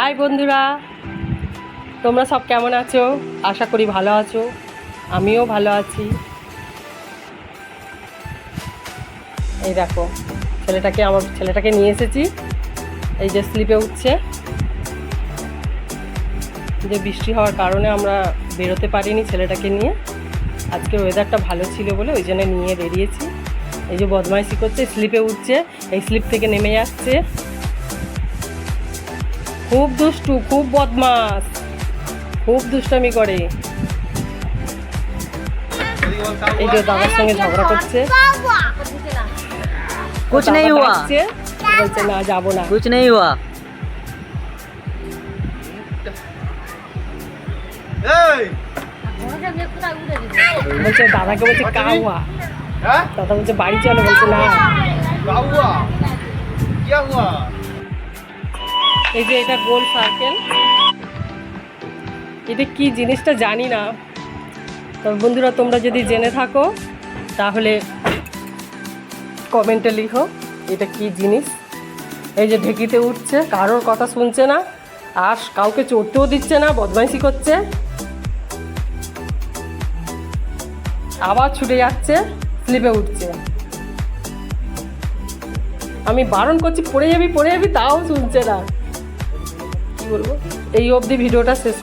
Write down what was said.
High বন্ধুরা, তোমরা সব কেমন আছো? আশা করি ভালো আছো। আমিও ভালো আছি। এই দেখো, ছেলেটাকে আমার, ছেলেটাকে নিয়ে এসেছি। এই যে স্লিপে উঠছে। যে বৃষ্টি হওয়ার কারণে আমরা বেরোতে পারিনি ছেলেটাকে নিয়ে। আজকে ওয়েদারটা ভালো ছিল বলে ওই জন্য নিয়ে বেরিয়েছি। এই যে বদমাইশি করছে, স্লিপে উঠছে। এই স্লিপ থেকে নেমে যাচ্ছে। খুব দুষ্টু খুব বদমাস। খুব দুষ্টামি করে। এই যে দাদার সঙ্গে ঝগড়া করছে। কুছ নেই হুয়া। বলছে না যাব না। কুছ নেই হুয়া। বলছে দাদাকে বলছে আচ্ছা, কাউয়া। হ্যাঁ? দাদা। বলছে বাড়ি চলো। বলছে না। কাউয়া? হুয়া? এই যে এটা গোল সার্কেল এটা কি জিনিসটা জানি না। তবে বন্ধুরা, তোমরা যদি জেনে থাকো, তাহলে কমেন্টে লিখো এটা কি জিনিস। এই যে ঢেকিতে উঠছে, কারোর কথা শুনছে না, আর কাউকে চড়তেও দিচ্ছে না, বদমাইশি করছে। আবার ছুটে যাচ্ছে স্লিপে উঠছে। আমি বারণ করছি, পড়ে যাবি পড়ে যাবি, তাও শুনছে না। বলব। এই অবধি ভিডিওটা শেষ